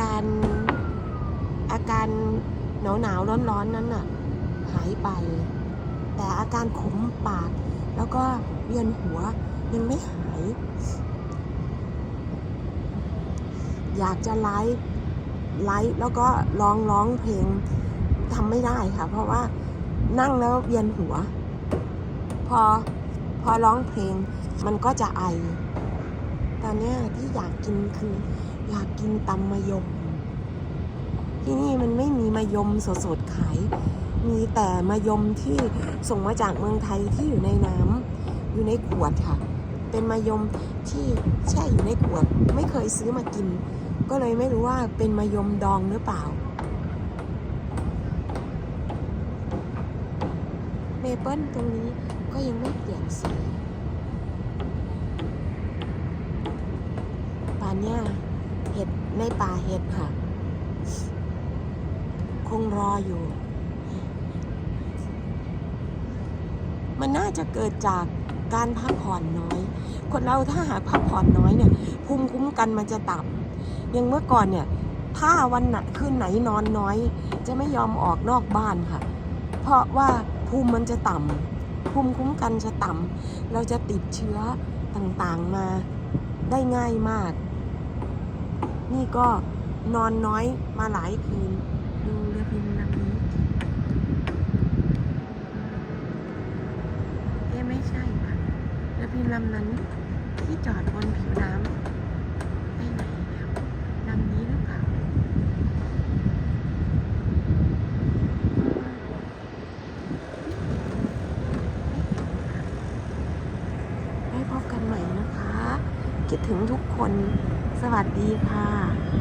การหนาวหนาวร้อนร้อนนั้นน่ะหายไป แต่อาการขมปาก แล้วก็เวียนหัวยังไม่หาย อยากจะไลฟ์ไลฟ์แล้วก็ร้องร้องเพลงทำไม่ได้ค่ะ เพราะว่านั่งแล้วเวียนหัว พอพอร้องเพลงมันก็จะไอ ตอนนี้ที่อยากกินคือ อยากกินตำมะยม ที่นี่มันไม่มีมะยมสดๆขาย มีแต่มะยมที่ส่งมาจากเมืองไทยที่อยู่ในน้ำอยู่ในขวดค่ะ เป็นมะยมที่แช่อยู่ในขวด ไม่เคยซื้อมากิน ก็เลยไม่รู้ว่าเป็นมะยมดองหรือเปล่าเมเปิลตรงนี้ก็ยังไม่เปลี่ยนสีป่าน เนี้ยเห็ดในป่าเห็ดค่ะ คงรออยู่ มันน่าจะเกิดจากการพักผ่อนน้อย คนเราถ้าหากพักผ่อนน้อยเนี่ยภูมิคุ้มกันมันจะต่ำอย่างเมื่อก่อนเนี่ย ถ้าวันไหนคืนไหนนอนน้อย จะไม่ยอมออกนอกบ้านค่ะ เพราะว่าภูมิมันจะต่ำภูมิคุ้มกันจะต่ำเราจะติดเชื้อต่างๆมาได้ง่ายมาก นี่ก็นอนน้อยมาหลายคืน ดูเรือพิมพ์ลำนี้เอ๊ะไม่ใช่ค่ะเรือพิมพ์ลำนั้นที่จอดบนผิวน้ำ คิดถึงทุกคน สวัสดีค่ะ